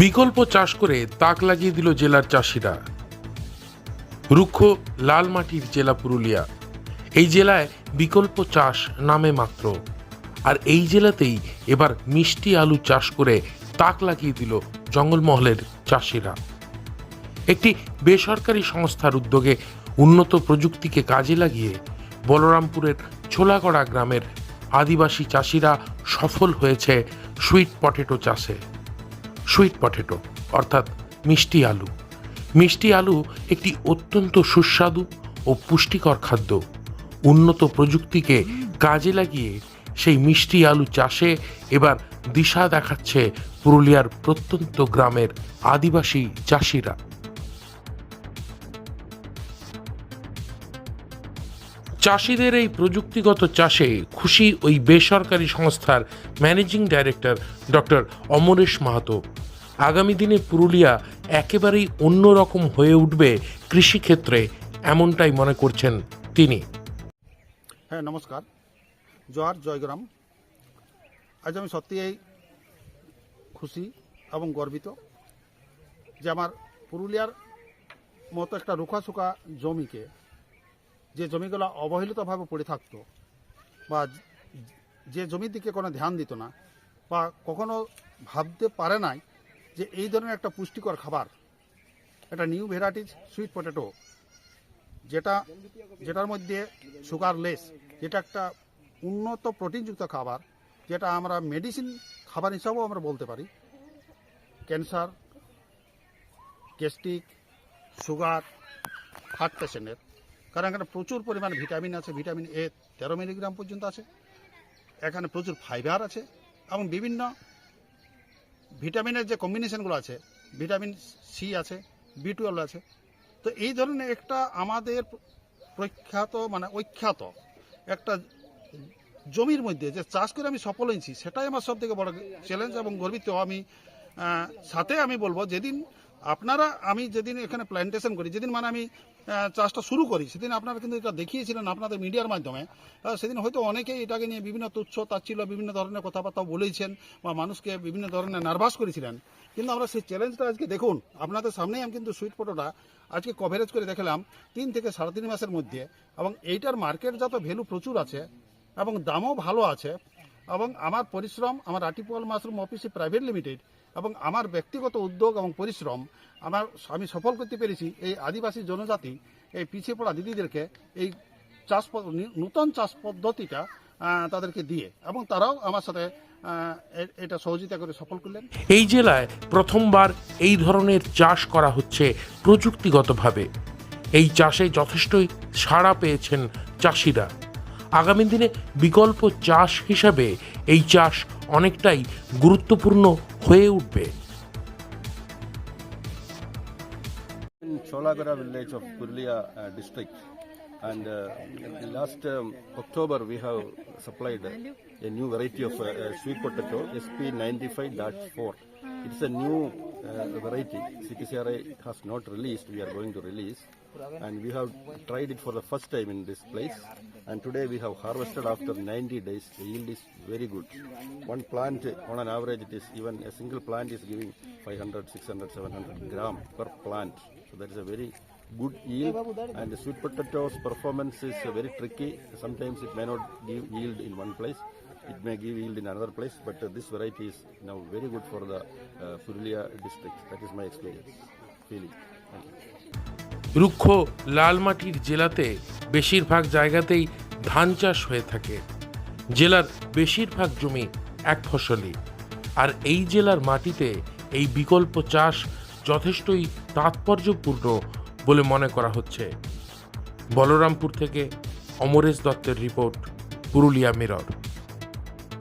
বিকল্প চাষ করে তাক লাগিয়ে দিল জেলার চাষিরা। রুক্ষ লাল মাটির জেলা পুরুলিয়া। এই জেলায় বিকল্প চাষ নামে মাত্র। আর এই জেলাতেই এবার মিষ্টি আলু চাষ করে তাক লাগিয়ে দিল জঙ্গলমহলের চাষিরা। একটি বেসরকারি সংস্থার উদ্যোগে উন্নত প্রযুক্তিকে কাজে লাগিয়ে বলরামপুরের ছোলাগড়া গ্রামের আদিবাসী চাষিরা সফল হয়েছে সুইট পটেটো চাষে। সুইট পটেটো অর্থাৎ মিষ্টি আলু। মিষ্টি আলু একটি অত্যন্ত সুস্বাদু ও পুষ্টিকর খাদ্য। উন্নত প্রযুক্তিকে কাজে লাগিয়ে সেই মিষ্টি আলু চাষে এবার দিশা দেখাচ্ছে পুরুলিয়ার প্রত্যন্ত গ্রামের আদিবাসী চাষিরা। চাষিদের এই প্রযুক্তিগত চাষে খুশি ওই বেসরকারি সংস্থার managing director doctor Amaresh Mahato. আগামী দিনে পুরুলিয়া একেবারেই অন্যরকম হয়ে উঠবে কৃষিক্ষেত্রে, এমনটাই মনে করছেন তিনি। হ্যাঁ নমস্কার। জোহার, জয়গ্রাম। আজ আমি সত্যিই খুশি এবং গর্বিত যে আমার পুরুলিয়ার মতো একটা রুখাশুকা জমিকে যে জমিগুলো অবহেলিতভাবে পড়ে থাকতো বা যে জমির দিকে কোনো ধ্যান দিত না বা কখনো ভাবতে পারে নাই যে এই ধরনের একটা পুষ্টিকর খাবার, একটা নিউ ভ্যারাইটিস সুইট পটেটো যেটা, যেটার মধ্যে সুগার লেস যেটা একটা উন্নত প্রোটিনযুক্ত খাবার, যেটা আমরা মেডিসিন খাবার হিসাবেও আমরা বলতে পারি। ক্যান্সার গ্যাস্ট্রিক সুগার হার্ট পেশেন্টের কারণ এখানে প্রচুর পরিমাণে ভিটামিন আছে, ভিটামিন এ তেরো মিলিগ্রাম পর্যন্ত আছে। এখানে প্রচুর ফাইবার আছে এবং বিভিন্ন ভিটামিনের যে কম্বিনেশনগুলো আছে, ভিটামিন সি আছে, বি টুয়েলভ আছে, তো এই ধরনের একটা আমাদের প্রখ্যাত মানে ঐখ্যাত একটা জমির মধ্যে যে চাষ করে আমি সফল হয়েছি, সেটাই আমার সব থেকে বড় চ্যালেঞ্জ এবং গর্বিত। আমি সাথে আমি বলব, যেদিন আপনারা, আমি যেদিন এখানে প্ল্যান্টেশন করি, যেদিন মানে আমি চাষটা শুরু করি। সেদিন আপনারা কিন্তু এটা দেখিয়েছিলেন আপনাদের মিডিয়ার মাধ্যমে। সেদিন হয়তো অনেকেই এটাকে নিয়ে বিভিন্ন তুচ্ছ তাচ্ছিল বিভিন্ন ধরনের কথাবার্তা বলেছেন বা মানুষকে বিভিন্ন ধরনের নার্ভাস করেছিলেন। কিন্তু আমরা সেই চ্যালেঞ্জটা আজকে দেখুন, আপনাদের সামনেই আমি কিন্তু সুইট ফটোটা আজকে কভারেজ করে দেখালাম তিন থেকে সাড়ে তিন মাসের মধ্যে। এবং এইটার মার্কেটজাত ভ্যালু প্রচুর আছে এবং দামও ভালো আছে। এবং আমার পরিশ্রম, আমার আর্টিপল মাশরুম অফিসে প্রাইভেট লিমিটেড এবং আমার ব্যক্তিগত উদ্যোগ এবং পরিশ্রম, আমার আমি সফল করতে পেরেছি এই আদিবাসী জনজাতি, এই পিছিয়ে পড়া দিদিদেরকে এই চাষ নূতন চাষ পদ্ধতিটা তাদেরকে দিয়ে এবং তারাও আমার সাথে এটা সহযোগিতা করে সফল করলেন। এই জেলায় প্রথমবার এই ধরনের চাষ করা হচ্ছে প্রযুক্তিগতভাবে। এই চাষে যথেষ্টই সাড়া পেয়েছেন চাষিরা। আগামী দিনে বিকল্প চাষ হিসাবে এই চাষ অনেকটাই গুরুত্বপূর্ণ হয়ে উঠবে in Cholagara village of Purulia uh, district. And uh, last um, October, we have supplied a new variety of uh, uh, sweet potato, SP95.4. It's a new uh, variety. CTCRI has not released. We are going to release. And we have tried it for the first time in this place. And today we have harvested after 90 days. The yield is very good. One plant, on an average, it is even a single plant is giving 500, 600, 700 gram per plant. So that is a very good yield. And the sweet potatoes performance is very tricky. Sometimes it may not give yield in one place. It may give yield in another place. But this variety is now very good for the uh, Purulia district. That is my experience. রুক্ষ লাল মাটির জেলাতে বেশিরভাগ জায়গাতেই ধান চাষ হয়ে থাকে। জেলার বেশিরভাগ জমি এক ফসলি। আর এই জেলার মাটিতে এই বিকল্প চাষ যথেষ্টই তাৎপর্যপূর্ণ বলে মনে করা হচ্ছে। বলরামপুর থেকে অমরেশ দত্তের রিপোর্ট, পুরুলিয়া মিরর।